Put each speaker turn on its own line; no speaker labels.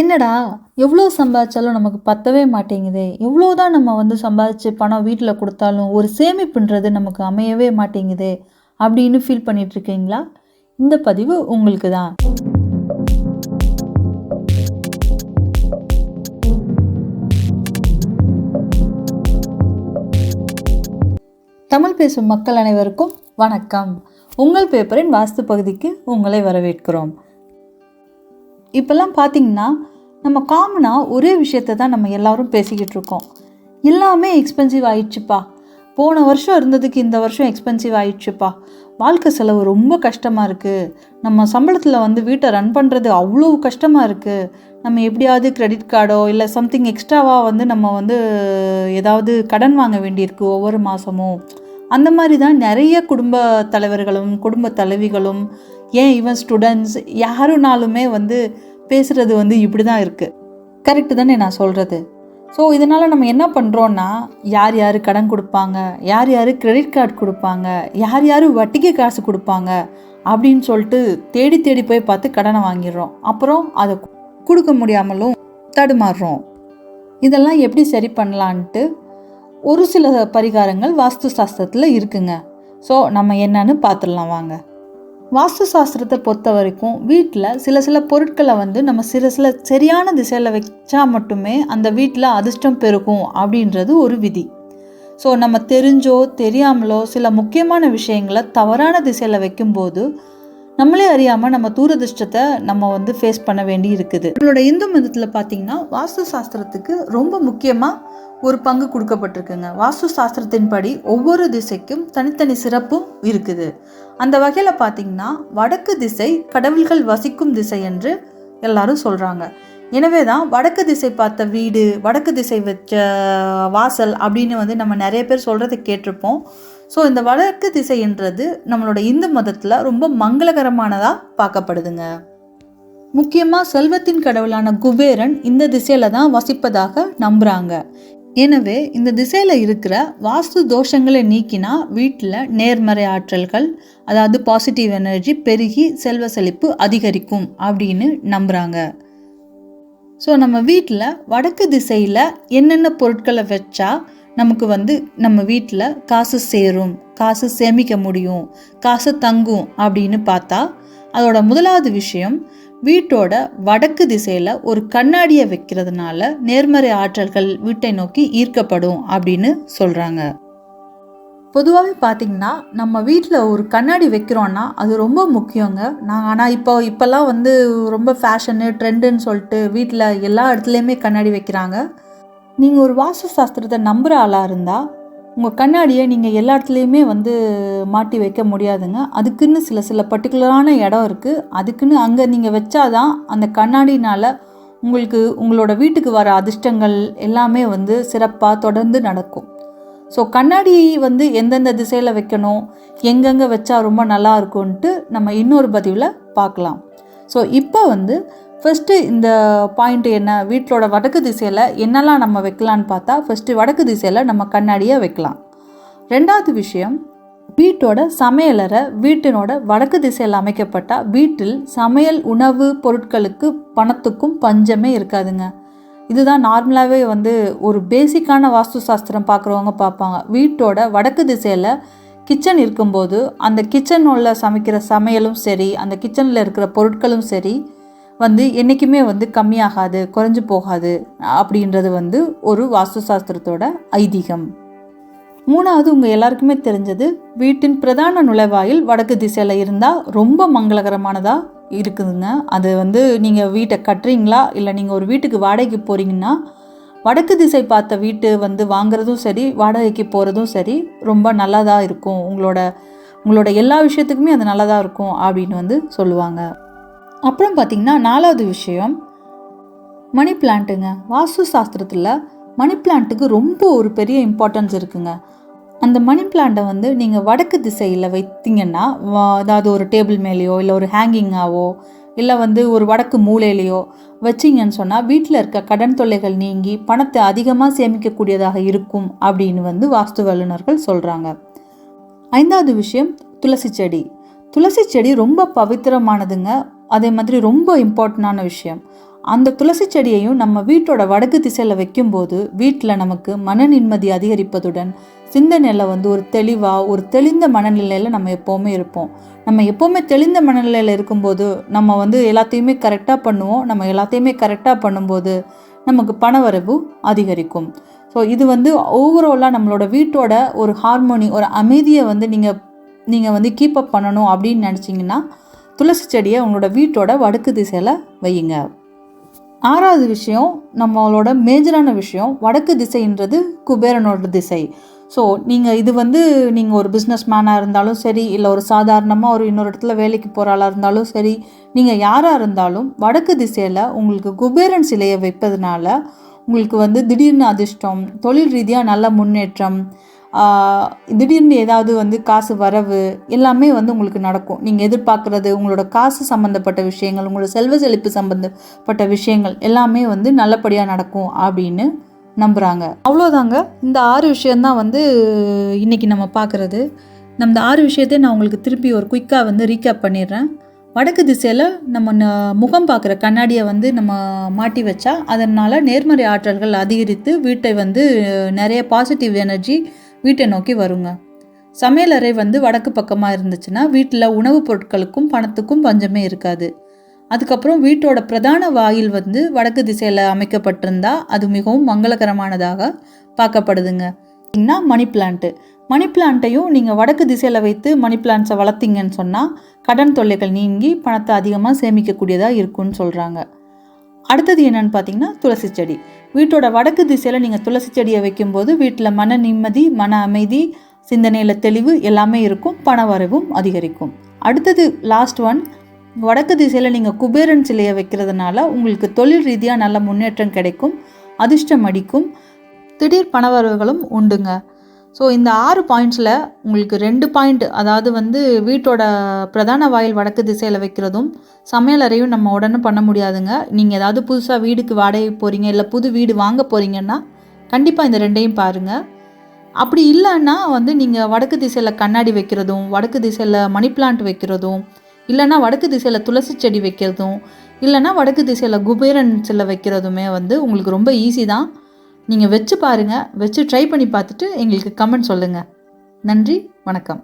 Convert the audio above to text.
என்னடா எவ்வளோ சம்பாதிச்சாலும் நமக்கு பத்தவே மாட்டேங்குதே. எவ்வளோ தான் நம்ம வந்து சம்பாதிச்சு பணம் வீட்டில் கொடுத்தாலும் ஒரு சேமிப்புன்றது நமக்கு அமையவே மாட்டேங்குதே அப்படின்னு ஃபீல் பண்ணிட்டு இருக்கீங்களா இந்த பதிவு உங்களுக்கு தான் தமிழ் பேசும் மக்கள் அனைவருக்கும் வணக்கம். உங்கள் பேப்பரின் வாஸ்து பகுதிக்கு உங்களை வரவேற்கிறோம். இப்போல்லாம் பார்த்தீங்கன்னா நம்ம காமனாக ஒரே விஷயத்தை தான் நம்ம எல்லாரும் பேசிக்கிட்டு இருக்கோம். எல்லாமே எக்ஸ்பென்சிவ் ஆயிடுச்சுப்பா. போன வருஷம் இருந்ததுக்கு இந்த வருஷம் எக்ஸ்பென்சிவ் ஆயிடுச்சுப்பா. வாழ்க்கை செலவு ரொம்ப கஷ்டமாக இருக்குது நம்ம சம்பளத்தில் வந்து வீட்டை ரன் பண்ணுறது அவ்வளோ கஷ்டமாக இருக்குது நம்ம எப்படியாவது கிரெடிட் கார்டோ இல்லை சம்திங் எக்ஸ்ட்ராவாக வந்து நம்ம வந்து ஏதாவது கடன் வாங்க வேண்டியிருக்கு ஒவ்வொரு மாதமும் அந்த மாதிரி தான் நிறைய குடும்ப தலைவர்களும் குடும்ப தலைவிகளும் ஏன் ஈவன் ஸ்டூடெண்ட்ஸ் யாருனாலுமே வந்து பேசுகிறது வந்து இப்படி தான் இருக்குது கரெக்டு தானே நான் சொல்கிறது ஸோ இதனால் நம்ம என்ன பண்ணுறோன்னா யார் யார் கடன் கொடுப்பாங்க யார் யார் கிரெடிட் கார்டு கொடுப்பாங்க யார் யார் வட்டிக்கு காசு கொடுப்பாங்க அப்படின்னு சொல்லிட்டு தேடி தேடி போய் பார்த்து கடனை வாங்கிடுறோம். அப்புறம் அதை கொடுக்க முடியாமலும் தடுமாறுறோம். இதெல்லாம் எப்படி சரி பண்ணலான்ட்டு ஒரு சில பரிகாரங்கள் வாஸ்து சாஸ்திரத்தில் இருக்குங்க. ஸோ நம்ம என்னன்னு பார்த்துடலாம் வாங்க. வாஸ்து சாஸ்திரத்தை பொறுத்த வரைக்கும் வீட்டில் சில சில பொருட்களை வந்து நம்ம சில சில சரியான திசையில் வச்சா மட்டுமே அந்த வீட்டில் அதிர்ஷ்டம் பெருகும் அப்படின்றது ஒரு விதி. ஸோ நம்ம தெரிஞ்சோ தெரியாமலோ சில முக்கியமான விஷயங்களை தவறான திசையில் வைக்கும்போது நம்மளே அறியாமல் நம்ம தூரதிர்ஷ்டத்தை நம்ம வந்து ஃபேஸ் பண்ண வேண்டி இருக்குது. நம்மளோட இந்து மதத்தில் பார்த்தீங்கன்னா வாஸ்து சாஸ்திரத்துக்கு ரொம்ப முக்கியமாக ஒரு பங்கு கொடுக்கப்பட்டிருக்குங்க. வாஸ்து சாஸ்திரத்தின்படி ஒவ்வொரு திசைக்கும் தனித்தனி சிறப்பும் இருக்குது. அந்த வகையில் பார்த்தீங்கன்னா வடக்கு திசை கடவுள்கள் வசிக்கும் திசை என்று எல்லாரும் சொல்கிறாங்க எனவே தான் வடக்கு திசை பார்த்த வீடு வடக்கு திசை வச்ச வாசல் அப்படின்னு வந்து நம்ம நிறைய பேர் சொல்கிறத கேட்டிருப்போம். ஸோ இந்த வடக்கு திசைன்றது நம்மளோட இந்து மதத்தில் ரொம்ப மங்களகரமானதாக பார்க்கப்படுதுங்க. முக்கியமாக செல்வத்தின் கடவுளான குபேரன் இந்த திசையில தான் வசிப்பதாக நம்புகிறாங்க எனவே இந்த திசையில் இருக்கிற வாஸ்து தோஷங்களை நீக்கினா வீட்டில் நேர்மறை ஆற்றல்கள் அதாவது பாசிட்டிவ் எனர்ஜி பெருகி செல்வ செழிப்பு அதிகரிக்கும் அப்படின்னு நம்புகிறாங்க ஸோ நம்ம வீட்டில் வடக்கு திசையில் என்னென்ன பொருட்களை வச்சா நமக்கு வந்து நம்ம வீட்டில் காசு சேரும் காசு சேமிக்க முடியும் காசு தங்கும் அப்படின்னு பார்த்தா அதோட முதலாவது விஷயம் வீட்டோட வடக்கு திசையில் ஒரு கண்ணாடியை வைக்கிறதுனால நேர்மறை ஆற்றல்கள் வீட்டை நோக்கி ஈர்க்கப்படும் அப்படின்னு சொல்கிறாங்க பொதுவாகவே பார்த்தீங்கன்னா நம்ம வீட்டில் ஒரு கண்ணாடி வைக்கிறோன்னா அது ரொம்ப முக்கியங்க. நான் ஆனால் இப்போ இப்போல்லாம் வந்து ரொம்ப ஃபேஷனு ட்ரெண்டுன்னு சொல்லிட்டு வீட்டில் எல்லா இடத்துலையுமே கண்ணாடி வைக்கிறாங்க. நீங்கள் ஒரு வாஸ்து சாஸ்திரத்தை நம்புகிற ஆளாக இருந்தால் உங்கள் கண்ணாடியை நீங்கள் எல்லா இடத்துலையுமே வந்து மாட்டி வைக்க முடியாதுங்க. அதுக்குன்னு சில சில பர்டிகுலரான இடம் இருக்குது அதுக்குன்னு அங்கே நீங்கள் வச்சாதான் அந்த கண்ணாடினால் உங்களுக்கு உங்களோட வீட்டுக்கு வர அதிர்ஷ்டங்கள் எல்லாமே வந்து சிறப்பாக தொடர்ந்து நடக்கும். ஸோ கண்ணாடி வந்து எந்தெந்த திசையில் வைக்கணும் எங்கெங்கே வச்சா ரொம்ப நல்லா இருக்கும்ன்ட்டு நம்ம இன்னொரு பதிவில் பார்க்கலாம். ஸோ இப்போ வந்து ஃபஸ்ட்டு இந்த பாயிண்ட் என்ன? வீட்டோட வடக்கு திசையில் என்னெல்லாம் நம்ம வைக்கலான்னு பார்த்தா ஃபஸ்ட்டு வடக்கு திசையில் நம்ம கண்ணாடியை வைக்கலாம். ரெண்டாவது விஷயம் வீட்டோட சமையலறை வீட்டினோட வடக்கு திசையில் அமைக்கப்பட்டால் வீட்டில் சமையல் உணவு பொருட்களுக்கு பணத்துக்கும் பஞ்சமே இருக்காதுங்க. இதுதான் நார்மலாகவே வந்து ஒரு பேசிக்கான வாஸ்து சாஸ்திரம் பார்க்குறவங்க பார்ப்பாங்க. வீட்டோட வடக்கு திசையில் கிச்சன் இருக்கும்போது அந்த கிச்சன் உள்ள சமைக்கிற சமையலும் சரி அந்த கிச்சனில் இருக்கிற பொருட்களும் சரி வந்து என்றைக்குமே வந்து கம்மியாகாது குறைஞ்சு போகாது அப்படின்றது வந்து ஒரு வாஸ்து சாஸ்திரத்தோட ஐதீகம். மூணாவது உங்கள் எல்லாருக்குமே தெரிஞ்சது வீட்டின் பிரதான நுழைவாயில் வடக்கு திசையில் இருந்தால் ரொம்ப மங்களகரமானதாக இருக்குதுங்க. அது வந்து நீங்கள் வீட்டை கட்டுறீங்களா? இல்லை நீங்கள் ஒரு வீட்டுக்கு வாடகைக்கு போகிறீங்கன்னா வடக்கு திசை பார்த்த வீட்டு வந்து வாங்குறதும் சரி வாடகைக்கு போகிறதும் சரி ரொம்ப நல்லதாக இருக்கும். உங்களோட உங்களோட எல்லா விஷயத்துக்குமே அது நல்லதாக இருக்கும் அப்படின்னு வந்து சொல்லுவாங்க. அப்புறம் பார்த்திங்கன்னா நாலாவது விஷயம் மணி பிளான்ட்டுங்க வாஸ்து சாஸ்திரத்தில் மணி பிளான்ட்டுக்கு ரொம்ப ஒரு பெரிய இம்பார்ட்டன்ஸ் இருக்குங்க. அந்த மணி பிளான்ட்டை வந்து நீங்கள் வடக்கு திசையில் வைத்தீங்கன்னா அதாவது ஒரு டேபிள் மேலேயோ இல்லை ஒரு ஹேங்கிங்காவோ இல்லை வந்து ஒரு வடக்கு மூலையிலையோ வச்சிங்கன்னு சொன்னால் வீட்டில் இருக்க கடன் தொல்லைகள் நீங்கி பணத்தை அதிகமாக சேமிக்கக்கூடியதாக இருக்கும் அப்படின்னு வந்து வாஸ்து வல்லுநர்கள் சொல்கிறாங்க ஐந்தாவது விஷயம் துளசி செடி. துளசி செடி ரொம்ப பவித்திரமானதுங்க. அதே மாதிரி ரொம்ப இம்பார்ட்டண்டான விஷயம். அந்த துளசி செடியையும் நம்ம வீட்டோட வடக்கு திசையில் வைக்கும்போது வீட்டில் நமக்கு மன நிம்மதி அதிகரிப்பதுடன் சிந்தனையில் வந்து ஒரு தெளிவாக ஒரு தெளிந்த மனநிலையில் நம்ம எப்போவுமே இருப்போம். நம்ம எப்போவுமே தெளிந்த மனநிலையில் இருக்கும்போது நம்ம வந்து எல்லாத்தையுமே கரெக்டாக பண்ணுவோம். நம்ம எல்லாத்தையுமே கரெக்டாக பண்ணும்போது நமக்கு பணவரவு அதிகரிக்கும். ஸோ இது வந்து ஓவராலாக நம்மளோட வீட்டோட ஒரு ஹார்மோனி ஒரு அமைதியை வந்து நீங்கள் நீங்கள் வந்து கீப்பப் பண்ணணும் அப்படின்னு நினச்சிங்கன்னா துளசி செடியை உங்களோட வீட்டோட வடக்கு திசையில் வையுங்க. ஆறாவது விஷயம் நம்மளோட மேஜரான விஷயம் வடக்கு திசைன்றது குபேரனோட திசை. ஸோ நீங்கள் இது வந்து நீங்கள் ஒரு பிஸ்னஸ் மேனாக இருந்தாலும் சரி இல்லை ஒரு சாதாரணமாக ஒரு இன்னொரு இடத்துல வேலைக்கு போகிற ஆளாக இருந்தாலும் சரி நீங்கள் யாராக இருந்தாலும் வடக்கு திசையில் உங்களுக்கு குபேரன் சிலையை வைப்பதனால உங்களுக்கு வந்து திடீர்னு அதிர்ஷ்டம் தொழில் ரீதியாக நல்ல முன்னேற்றம் திடீர்னு ஏதாவது வந்து காசு வரவு எல்லாமே வந்து உங்களுக்கு நடக்கும். நீங்கள் எதிர்பார்க்குறது உங்களோட காசு சம்மந்தப்பட்ட விஷயங்கள் உங்களோட செல்வ செழிப்பு சம்மந்தப்பட்ட விஷயங்கள் எல்லாமே வந்து நல்லபடியாக நடக்கும் அப்படின்னு நம்புகிறாங்க அவ்வளோதாங்க இந்த ஆறு விஷயந்தான் வந்து இன்றைக்கி நம்ம பார்க்குறது நம்ம இந்த ஆறு விஷயத்தையும் நான் உங்களுக்கு திருப்பி ஒரு குயிக்காக வந்து ரீகேப் பண்ணிடுறேன். வடக்கு திசையில் நம்ம முகம் பார்க்குற கண்ணாடியை வந்து நம்ம மாட்டி வச்சா அதனால் நேர்மறை ஆற்றல்கள் அதிகரித்து வீட்டை வந்து நிறைய பாசிட்டிவ் எனர்ஜி வீட்டை நோக்கி வருங்க. சமையலறை வந்து வடக்கு பக்கமாக இருந்துச்சுன்னா வீட்டில் உணவுப் பொருட்களுக்கும் பணத்துக்கும் பஞ்சமே இருக்காது. அதுக்கப்புறம் வீட்டோட பிரதான வாயில் வந்து வடக்கு திசையில் அமைக்கப்பட்டிருந்தா அது மிகவும் மங்களகரமானதாக பார்க்கப்படுதுங்க. பார்த்தீங்கன்னா மணி பிளான்ட்டு மணி பிளான்ட்டையும் நீங்கள் வடக்கு திசையில் வைத்து மணி பிளான்ட்ஸை வளர்த்தீங்கன்னு சொன்னால் கடன் தொல்லைகள் நீங்கி பணத்தை அதிகமாக சேமிக்கக்கூடியதாக இருக்கும்னு சொல்கிறாங்க அடுத்தது என்னன்னு பார்த்தீங்கன்னா துளசி செடி. வீட்டோட வடக்கு திசையில் நீங்கள் துளசி செடியை வைக்கும்போது வீட்டில் மன நிம்மதி மன அமைதி சிந்தனையில் தெளிவு எல்லாமே இருக்கும். பண வரவும் அதிகரிக்கும். அடுத்தது லாஸ்ட் ஒன் வடக்கு திசையில் நீங்கள் குபேரன் சிலையை வைக்கிறதுனால உங்களுக்கு தொழில் ரீதியாக நல்ல முன்னேற்றம் கிடைக்கும் அதிர்ஷ்டம் அடிக்கும். திடீர் பணவரவுகளும் உண்டுங்க. ஸோ இந்த ஆறு பாயிண்ட்ஸில் உங்களுக்கு ரெண்டு பாயிண்ட் அதாவது வந்து வீட்டோட பிரதான வாயில் வடக்கு திசையில் வைக்கிறதும் சமையலறையும் நம்ம உடனே பண்ண முடியாதுங்க. நீங்கள் ஏதாவது புதுசாக வீடுக்கு வாடகை போகிறீங்க இல்லை புது வீடு வாங்க போகிறீங்கன்னா கண்டிப்பாக இந்த ரெண்டையும் பாருங்கள் அப்படி இல்லைன்னா வந்து நீங்கள் வடக்கு திசையில் கண்ணாடி வைக்கிறதும் வடக்கு திசையில் மணி பிளான்ட் வைக்கிறதும் இல்லைன்னா வடக்கு திசையில் துளசி செடி வைக்கிறதும் இல்லைன்னா வடக்கு திசையில் குபேரன் சிலை வைக்கிறதுமே வந்து உங்களுக்கு ரொம்ப ஈஸி தான். நீங்கள் வச்சு பாருங்கள் வச்சு ட்ரை பண்ணி பார்த்துட்டு எங்களுக்கு கமெண்ட் சொல்லுங்கள் நன்றி வணக்கம்.